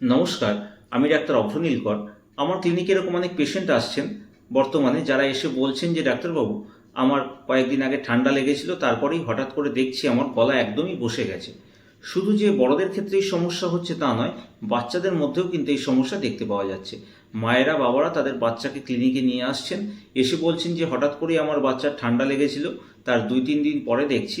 নমস্কার, আমি ডাক্তার অভ্রনীল কর আমার ক্লিনিকে এরকম অনেক পেশেন্ট আসছেন বর্তমানে যারা এসে বলছেন যে, ডাক্তারবাবু, আমার কয়েকদিন আগে ঠান্ডা লেগেছিল, তারপরেই হঠাৎ করে দেখছি আমার গলা একদমই বসে গেছে। শুধু যে বড়দের ক্ষেত্রেই সমস্যা হচ্ছে তা নয়, বাচ্চাদের মধ্যেও কিন্তু এই সমস্যা দেখতে পাওয়া যাচ্ছে। মায়েরা, বাবারা তাদের বাচ্চাকে ক্লিনিকে নিয়ে আসছেন, এসে বলছেন যে, হঠাৎ করেই আমার বাচ্চার ঠান্ডা লেগেছিল, তার দুই তিন দিন পরে দেখছি,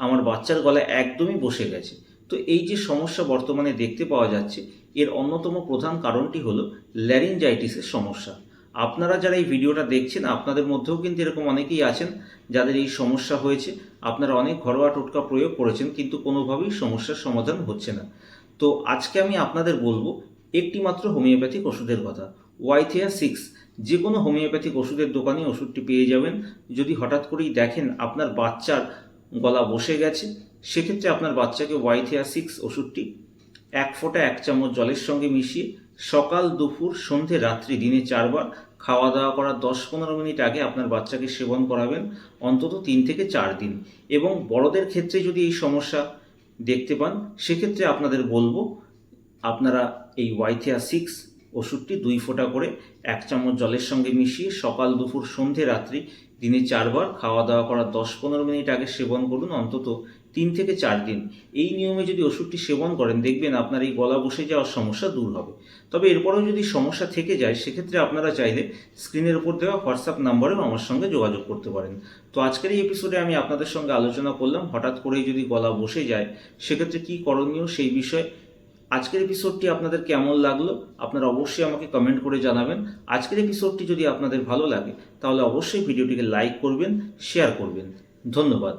আমার বাচ্চার গলা একদমই বসে গেছে। তো এই যে সমস্যা বর্তমানে দেখতে পাওয়া যাচ্ছে, এর অন্যতম প্রধান কারণটি হলো ল্যারিনজাইটিসের সমস্যা। আপনারা যারা এই ভিডিওটা দেখছেন, আপনাদের মধ্যেও কিন্তু এরকম অনেকেই আছেন যাদের এই সমস্যা হয়েছে। আপনারা অনেক ঘরোয়া টোটকা প্রয়োগ করেছেন, কিন্তু কোনোভাবেই সমস্যার সমাধান হচ্ছে না। তো আজকে আমি আপনাদের বলব একটি মাত্র হোমিওপ্যাথিক ওষুধের কথা। ওয়াইথিয়া সিক্স যে কোনো হোমিওপ্যাথিক ওষুধের দোকানে ওষুধটি পেয়ে যাবেন। যদি হঠাৎ করেই দেখেন আপনার বাচ্চার গলা বসে গেছে সেক্ষেত্রে আপনার বাচ্চাকে ওয়াইথিয়া সিক্স ওষুধটি এক ফোঁটা এক চামচ জলের সঙ্গে মিশিয়ে সকাল, দুপুর, সন্ধে, রাত্রি, দিনে চারবার খাওয়া দাওয়া করার দশ পনেরো মিনিট আগে আপনার বাচ্চাকে সেবন করাবেন, অন্তত তিন থেকে চার দিন। এবং বড়দের ক্ষেত্রে যদি এই সমস্যা দেখতে পান, সেক্ষেত্রে আপনাদের বলব, আপনারা এই ওয়াইথিয়া সিক্স ওষুধটি দুই ফোঁটা করে এক চামচ জলের সঙ্গে মিশিয়ে সকাল দুপুর সন্ধে রাত্রি দিনে চারবার খাওয়া দাওয়া করার দশ পনেরো মিনিট আগে সেবন করুন, অন্তত তিন থেকে চার দিন। এই নিয়মে যদি ওষুধটি সেবন করেন, দেখবেন আপনার এই গলা বসে যাওয়ার সমস্যা দূর হবে। তবে এরপরেও যদি সমস্যা থেকে যায়, সেক্ষেত্রে আপনারা চাইলে স্ক্রিনের উপর দেওয়া হোয়াটসঅ্যাপ নাম্বারেও আমার সঙ্গে যোগাযোগ করতে পারেন। তো আজকের এই এপিসোডে আমি আপনাদের সঙ্গে আলোচনা করলাম, হঠাৎ করেই যদি গলা বসে যায়, সেক্ষেত্রে কী করণীয় সেই বিষয়ে আজকের এপিসোডটি আপনাদের কেমন লাগল, আপনারা অবশ্যই আমাকে কমেন্ট করে জানাবেন। আজকের এপিসোডটি যদি আপনাদের ভালো লাগে, তাহলে অবশ্যই ভিডিওটিকে লাইক করবেন শেয়ার করবেন। ধন্যবাদ।